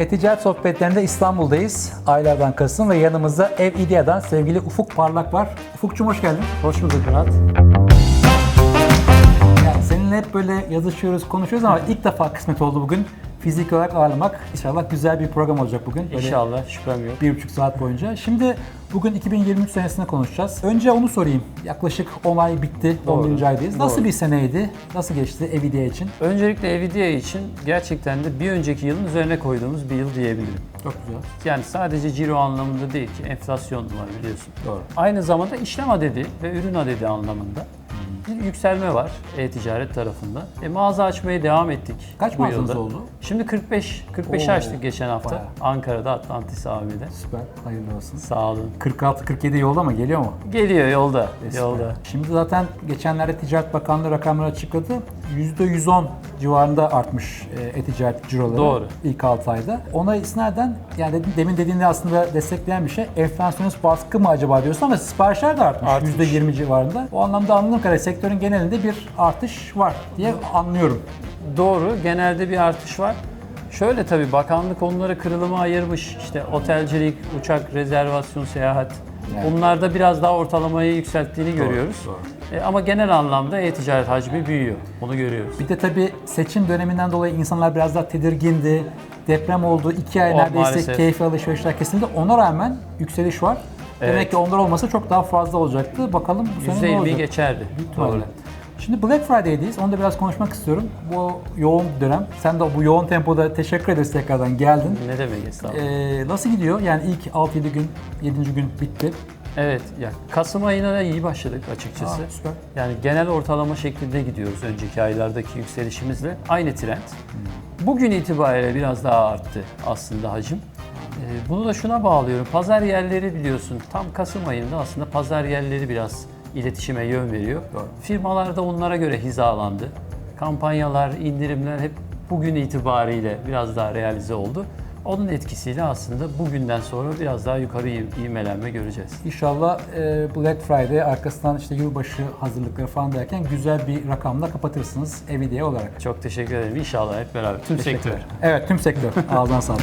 E-Ticaret Sohbetlerinde İstanbul'dayız. Aylardan Kasım ve yanımızda Ev İdea'dan sevgili Ufuk Parlak var. Ufukçum hoş geldin. Hoş bulduk Murat. Yani seninle hep böyle yazışıyoruz, konuşuyoruz ama ilk defa kısmet oldu bugün. Fizik olarak ağırlamak. İnşallah güzel bir program olacak bugün. Böyle İnşallah şüphem yok. Bir buçuk saat boyunca. Şimdi bugün 2023 senesini konuşacağız. Önce onu sorayım. Yaklaşık 10 ay bitti. Doğru. 11. aydayız. Nasıl Doğru. bir seneydi? Nasıl geçti Ev İdea için? Öncelikle Evidia için gerçekten de bir önceki yılın üzerine koyduğumuz bir yıl diyebilirim. Çok güzel. Yani sadece ciro anlamında değil ki enflasyon var biliyorsun. Doğru. Aynı zamanda işlem adedi ve ürün adedi anlamında bir yükselme var e-ticaret tarafında. E, mağaza açmaya devam ettik. Kaç bu mağazanız yılda. oldu? Şimdi 45 45 Oo, açtık geçen hafta. bayağı. Ankara'da Atlantis AVM'de. Süper. Hayırlı olsun. Sağ olun. 46-47 yolda mı? Geliyor mu? Geliyor yolda. Süper. Yolda. Şimdi zaten geçenlerde Ticaret Bakanlığı rakamları açıkladı. %110 civarında artmış e, e-ticaret ciroları Doğru. ilk 6 ayda. Ona isnaden yani dedim, demin dediğinde aslında destekleyen bir şey. Enflasyonist baskı mı acaba diyorsun ama siparişler de artmış. Artmış. %20 civarında. O anlamda anladığım kadarıyla sektörün genelinde bir artış var diye anlıyorum. Doğru, genelde bir artış var. Şöyle tabii bakanlık onları kırılıma ayırmış. İşte otelcilik, uçak, rezervasyon, seyahat. Evet. Bunlarda biraz daha ortalamayı yükselttiğini görüyoruz. doğru. E, ama genel anlamda e-ticaret hacmi büyüyor. Bunu görüyoruz. Bir de tabii seçim döneminden dolayı insanlar biraz daha tedirgindi. Deprem oldu. iki ay Oh, neredeyse maalesef. keyfi alışverişler kesildi. Ona rağmen yükseliş var. Demek Evet. ki onlar olmasa çok daha fazla olacaktı. Bakalım bu sene ne %20'yi olacak? geçerdi. Büyük ihtimalle. Doğru. Şimdi Black Friday'deyiz. Onu da biraz konuşmak istiyorum. Bu yoğun dönem. Sen de bu yoğun tempoda teşekkür ederiz tekrardan geldin. Ne demek estağfurullah. Ee, nasıl gidiyor? Yani ilk 6-7 gün, 7. gün bitti. Evet, ya Kasım ayına da iyi başladık açıkçası. Aa, süper. Yani genel ortalama şeklinde gidiyoruz önceki aylardaki yükselişimizle. Aynı trend. Bugün itibariyle biraz daha arttı aslında hacim. Ee, Bunu da şuna bağlıyorum. Pazar yerleri biliyorsun tam Kasım ayında aslında pazar yerleri biraz iletişime yön veriyor. Doğru. Firmalar da onlara göre hizalandı. Kampanyalar, indirimler hep bugün itibariyle biraz daha realize oldu. Onun etkisiyle aslında bugünden sonra biraz daha yukarı iv- ivmelenme göreceğiz. İnşallah e, Black Friday arkasından işte yılbaşı hazırlıkları falan derken güzel bir rakamla kapatırsınız Evidia olarak. Çok teşekkür ederim. İnşallah hep beraber tüm sektör. Evet tüm sektör. Ağzına sağlık.